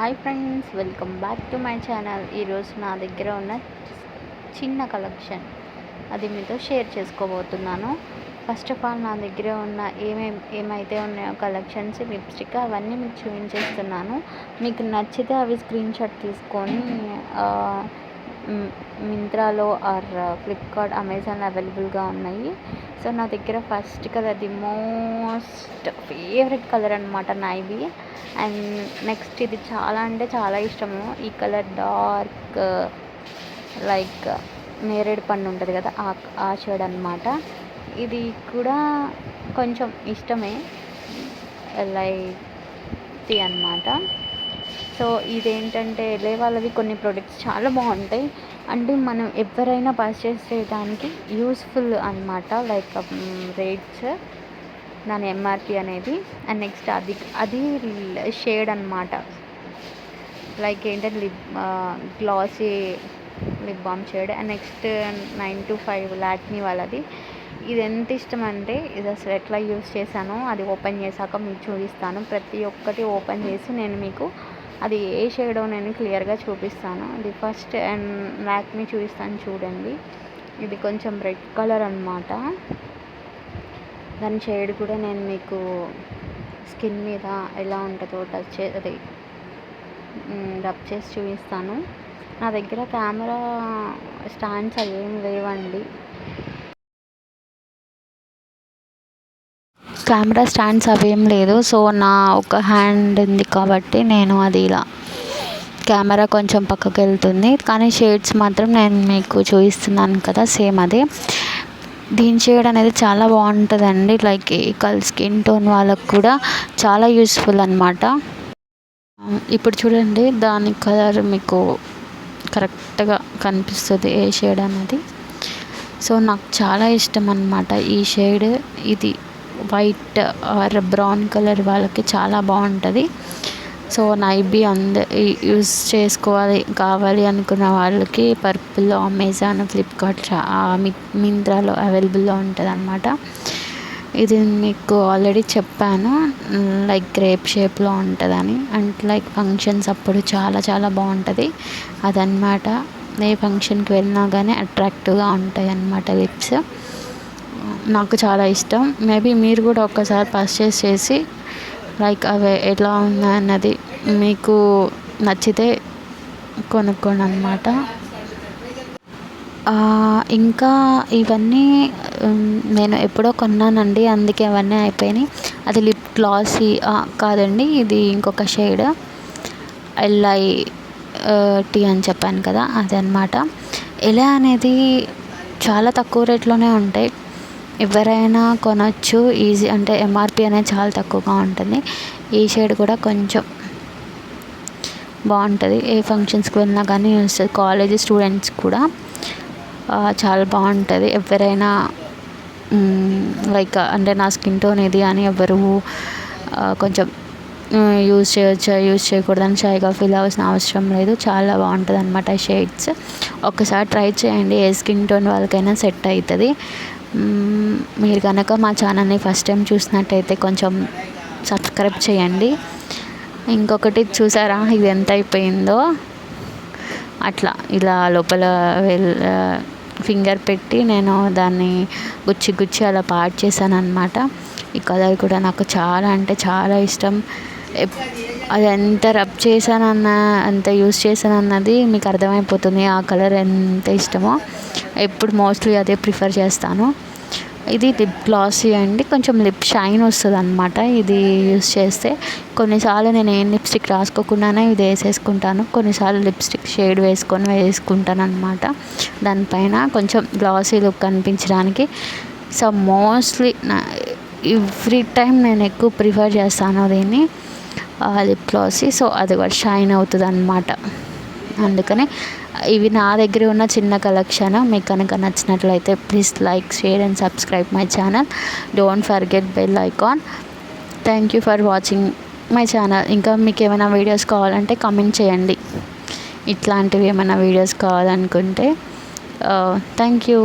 Hi friends welcome back to my channel. ఈరోజు నా దగ్గర ఉన్న చిన్న కలెక్షన్ అది మీతో షేర్ చేసుకోబోతున్నాను. ఫస్ట్ ఆఫ్ ఆల్ నా దగ్గర ఉన్న ఏమేమి ఏమైతే ఉన్నాయో కలెక్షన్స్ లిప్స్టిక్ అవన్నీ మీకు చూపించేస్తున్నాను. మీకు నచ్చితే అవి స్క్రీన్ షాట్ తీసుకొని మింత్రాలో ఆర్ ఫ్లిప్కార్ట్ అమెజాన్ అవైలబుల్గా ఉన్నాయి. సో నా దగ్గర first colour the most favourite colour అనమాట నైవి. అండ్ నెక్స్ట్ ఇది చాలా అంటే చాలా ఇష్టము. ఈ కలర్ డార్క్ లైక్ నేరేడు పండు ఉంటుంది కదా ఆ షేడ్ అనమాట ఇది కూడా కొంచెం ఇష్టమే. లైక్ అనమాట సో ఇదేంటంటే ఎలే వాళ్ళవి కొన్ని ప్రొడక్ట్స్ చాలా బాగుంటాయి. అంటే మనం ఎవరైనా పర్చేస్ చేయడానికి యూస్ఫుల్ అనమాట లైక్ రేట్స్ దాని ఎంఆర్పి అనేది. అండ్ నెక్స్ట్ అది అది షేడ్ అనమాట లైక్ ఏంటంటే lip glossy lip balm shade and next nine two five Lakme వాళ్ళది. ఇది ఎంత ఇష్టం అంటే ఇది అసలు ఎట్లా యూస్ చేశానో అది ఓపెన్ చేశాక మీకు చూపిస్తాను. ప్రతి ఒక్కటి ఓపెన్ చేసి నేను మీకు అది ఏ షేడో నేను క్లియర్గా చూపిస్తాను. ఇది ఫస్ట్ అండ్ లాక్మీ చూపిస్తాను చూడండి. ఇది కొంచెం రెడ్ కలర్ అనమాట దాని షేడ్ కూడా నేను మీకు స్కిన్ మీద ఎలా ఉంటుందో టచ్ చే అది రబ్ చేసి చూపిస్తాను. నా దగ్గర కెమెరా స్టాండ్స్ అవి ఏం లేవండి. కెమెరా స్టాండ్స్ అవేం లేదు. సో నా ఒక హ్యాండ్ ఉంది కాబట్టి నేను అది ఇలా కెమెరా కొంచెం పక్కకి వెళ్తుంది కానీ షేడ్స్ మాత్రం నేను మీకు చూపిస్తున్నాను కదా సేమ్ అదే. దీని షేడ్ అనేది చాలా బాగుంటుందండి. లైక్ ఈ కల్ స్కిన్ టోన్ వాళ్ళకు కూడా చాలా యూస్ఫుల్ అనమాట ఇప్పుడు చూడండి దాని కలర్ మీకు కరెక్ట్గా కనిపిస్తుంది ఏ షేడ్ అనేది. సో నాకు చాలా ఇష్టం అనమాట ఈ షేడ్. ఇది వైట్ ఆర్ బ్రౌన్ కలర్ వాళ్ళకి చాలా బాగుంటుంది. సో నైబీ అంద యూస్ చేసుకోవాలి కావాలి అనుకున్న వాళ్ళకి పర్పుల్లో అమెజాన్ ఫ్లిప్కార్ట్ మింత్రాలో అవైలబుల్లో ఉంటుంది అనమాట ఇది మీకు ఆల్రెడీ చెప్పాను లైక్ గ్రేప్ షేప్లో ఉంటుందని. అండ్ లైక్ ఫంక్షన్స్ అప్పుడు చాలా చాలా బాగుంటుంది. అదనమాట ఏ ఫంక్షన్కి వెళ్ళినా కానీ అట్రాక్టివ్గా ఉంటాయి అన్నమాట లిప్స్. నాకు చాలా ఇష్టం. మేబీ మీరు కూడా ఒక్కసారి పర్చేస్ చేసి లైక్ అవి ఎలా ఉన్నాయన్నది మీకు నచ్చితే కొనుక్కోండి అనమాట ఇంకా ఇవన్నీ నేను ఎప్పుడో కొన్నానండి అందుకే అవన్నీ అయిపోయినాయి. అది లిప్ గ్లాస్ కాదండి ఇది ఇంకొక షేడ్ ఎల్ఐ టీ అని చెప్పాను కదా అదనమాట ఎలా అనేది చాలా తక్కువ రేట్లోనే ఉంటాయి. ఎవరైనా కొనవచ్చు ఈజీ అంటే ఎంఆర్పి అనేది చాలా తక్కువగా ఉంటుంది. ఈ షేడ్ కూడా కొంచెం బాగుంటుంది. ఏ ఫంక్షన్స్కి వెళ్ళినా కానీ యూస్ కాలేజీ స్టూడెంట్స్ కూడా చాలా బాగుంటుంది. ఎవరైనా లైక్ అంటే నా స్కిన్ టోన్ ఇది అని ఎవరు కొంచెం యూజ్ చేయొచ్చా యూజ్ చేయకూడదని షైగా ఫీల్ అవ్వాల్సిన అవసరం లేదు. చాలా బాగుంటుంది అనమాట షేడ్స్ ఒకసారి ట్రై చేయండి. ఏ స్కిన్ టోన్ వాళ్ళకైనా సెట్ అవుతుంది మీరు కనుక మా ఛానల్ని ఫస్ట్ టైం చూసినట్టయితే కొంచెం సబ్స్క్రైబ్ చేయండి. ఇంకొకటి చూసారా? ఇది ఎంత అయిపోయిందో? అట్లా ఇలా లోపల వెల్ ఫింగర్ పెట్టి నేను దాన్ని గుచ్చి గుచ్చి అలా పాడు చేశాను అనమాట ఈ కలర్ కూడా నాకు చాలా అంటే చాలా ఇష్టం. అది ఎంత రబ్ చేశానన్న ఎంత యూస్ చేశానన్నది మీకు అర్థమైపోతుంది ఆ కలర్ ఎంత ఇష్టమో. ఎప్పుడు మోస్ట్లీ అదే ప్రిఫర్ చేస్తాను. ఇది లిప్ గ్లాసీ అండి. కొంచెం లిప్ షైన్ వస్తుంది అనమాట ఇది యూస్ చేస్తే. కొన్నిసార్లు నేను ఏం లిప్స్టిక్ రాసుకోకుండానే ఇది వేసేసుకుంటాను. కొన్నిసార్లు లిప్స్టిక్ షేడ్ వేసుకొని వేసుకుంటాను అనమాట దానిపైన కొంచెం గ్లాసీ లుక్ కనిపించడానికి సో మోస్ట్లీ నా ఎవ్రీ టైం నేను ఎక్కువ ప్రిఫర్ చేస్తాను దీన్ని లిప్ గ్లాసీ సో అది కూడా షైన్ అవుతుంది అనమాట అందుకని ఇవి నా దగ్గర ఉన్న చిన్న కలెక్షన్ మీకు కనుక నచ్చినట్లయితే please like share and subscribe my channel. Don't forget bell icon thank you for watching my channel ఇంకా మీకు ఏమైనా వీడియోస్ కావాలంటే కమెంట్ చేయండి. ఇట్లాంటివి ఏమైనా వీడియోస్ కావాలనుకుంటే uh, థ్యాంక్ యూ